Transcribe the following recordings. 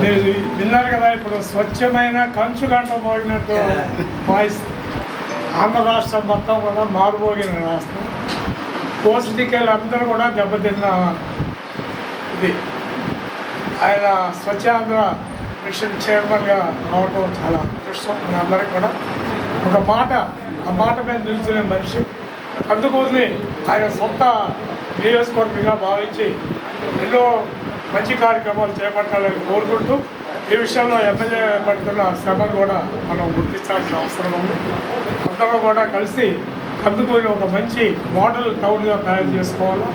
మీరు విన్నారు కదా ఇప్పుడు స్వచ్ఛమైన కంచు గంట మోగినట్టు వాయిస్. ఆంధ్ర రాష్ట్రం మొత్తం కూడా మారుమోగిన రాష్ట్రం. పోస్టికల్ అందరూ కూడా దెబ్బతిన్న ఇది. ఆయన స్వచ్ఛాంధ్ర మిషన్ చైర్మన్గా రావడం చాలా అదృష్టం. మన అందరికీ కూడా ఒక మాట ఆ మాట మీద నిలిచిన మనిషి. అందుకోసమే ఆయన సొంత నియోజకవర్గంగా భావించి ఎన్నో మంచి కార్యక్రమాలు చేపట్టాలని కోరుకుంటూ ఈ విషయంలో ఎమ్మెల్యే పడుతున్న శ్రమను కూడా మనం గుర్తించాల్సిన అవసరం ఉంది. అందరం కూడా కలిసి కందుకూరి ఒక మంచి మోడల్ టౌన్గా తయారు చేసుకోవాలి.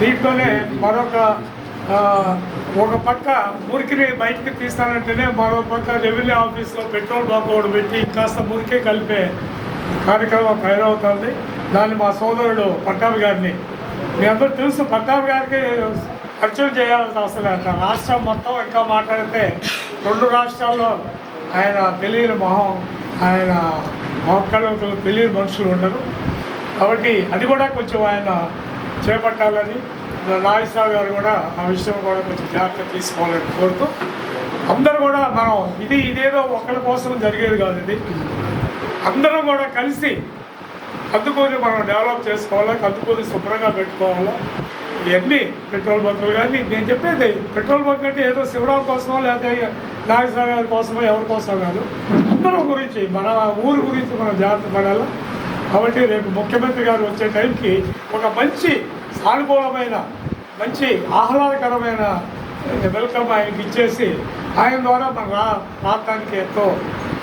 దీంట్లోనే మరొక ఒక పక్క మురికిని బయటికి తీస్తానంటేనే మరో పక్క రెవెన్యూ ఆఫీస్లో పెట్రోల్ బంక్ ఒకటి పెట్టి కాస్త మురికే కలిపే కార్యక్రమం తయారవుతుంది. దాన్ని మా సోదరుడు పట్టాభి గారిని మీ అందరూ తెలుసు పట్టాభి గారికి ఖర్చులు చేయాల్సిన అవసరం లేదు. రాష్ట్రం మొత్తం ఇంకా మాట్లాడితే రెండు రాష్ట్రాల్లో ఆయన తెలియని మొహం ఆయన మొక్కలు తెలియని మనుషులు ఉండరు. కాబట్టి అది కూడా కొంచెం ఆయన చేపట్టాలని నాగేశ్వరరావు గారు కూడా ఆ విషయం కూడా కొంచెం జాగ్రత్త తీసుకోవాలని కోరుతూ అందరూ కూడా మనం ఇది ఇదేదో ఒకరి కోసం జరిగేది కాదు ఇది. అందరం కూడా కలిసి కందుకూరి మనం డెవలప్ చేసుకోవాలా కందుకూరి శుభ్రంగా పెట్టుకోవాలా ఇవన్నీ పెట్రోల్ బంకులు కానీ నేను చెప్పేది పెట్రోల్ బంక్ అంటే ఏదో శివరావు కోసమో లేకపోతే నాగేశ్వర గారి కోసమో ఎవరి కోసం కాదు. అందరం గురించి మన ఊరు గురించి మనం జాగ్రత్త పడాలి. కాబట్టి రేపు ముఖ్యమంత్రి గారు వచ్చే టైంకి ఒక మంచి సానుకూలమైన మంచి ఆహ్లాదకరమైన వెల్కమ్ ఆయనకి ఇచ్చేసి ఆయన ద్వారా మన రా ఎంతో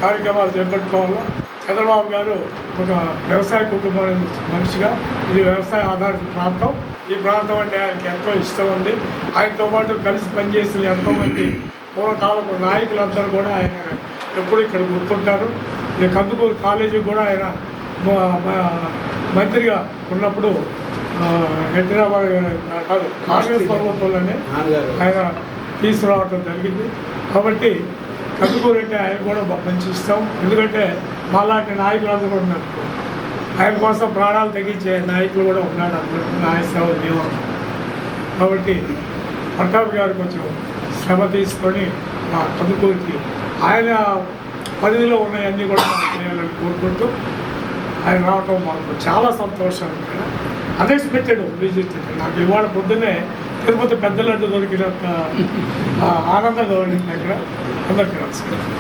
కార్యక్రమాలు చేపట్టుకోవాలి. చంద్రబాబు గారు ఒక వ్యవసాయ కుటుంబం మనిషిగా ఇది వ్యవసాయ ఆధారిత ప్రాంతం. ఈ ప్రాంతం అంటే ఆయనకి ఎంతో ఇష్టం ఉంది. ఆయనతో పాటు కలిసి పనిచేసిన ఎంతోమంది పూర్వకాలపు నాయకులందరూ కూడా ఆయన ఎప్పుడు ఇక్కడ గుర్తుంటారు. ఈ కందుకూరు కాలేజీ కూడా ఆయన మంత్రిగా ఉన్నప్పుడు హైదరాబాద్ కాదు కాంగ్రెస్ ప్రభుత్వంలోనే ఆయన తీసుకురావడం జరిగింది. కాబట్టి కందుకూరు అంటే ఆయన కూడా మంచి ఇష్టం. ఎందుకంటే మాలాంటి నాయకులందరూ కూడా ఉన్నారు. ఆయన కోసం ప్రాణాలు తగ్గించే నాయకులు కూడా ఉన్నాడు అందరూ. నాయసేవ దేవం కాబట్టి ప్రతాప్ గారు కొంచెం శ్రమ తీసుకొని మా కందుకూరికి ఆయన పరిధిలో ఉన్నాయన్నీ కూడా చేయాలని కోరుకుంటూ ఆయన రావటం మాకు చాలా సంతోషం. ఇక్కడ అన్ఎక్స్పెక్టెడ్ విజిట్ నాకు ఇవాళ పొద్దున్నే తిరుపతి పెద్దలంటూ దొరికినంత ఆనందం ఆనందంగా ఉండింది దగ్గర అందరికీ నమస్కారం.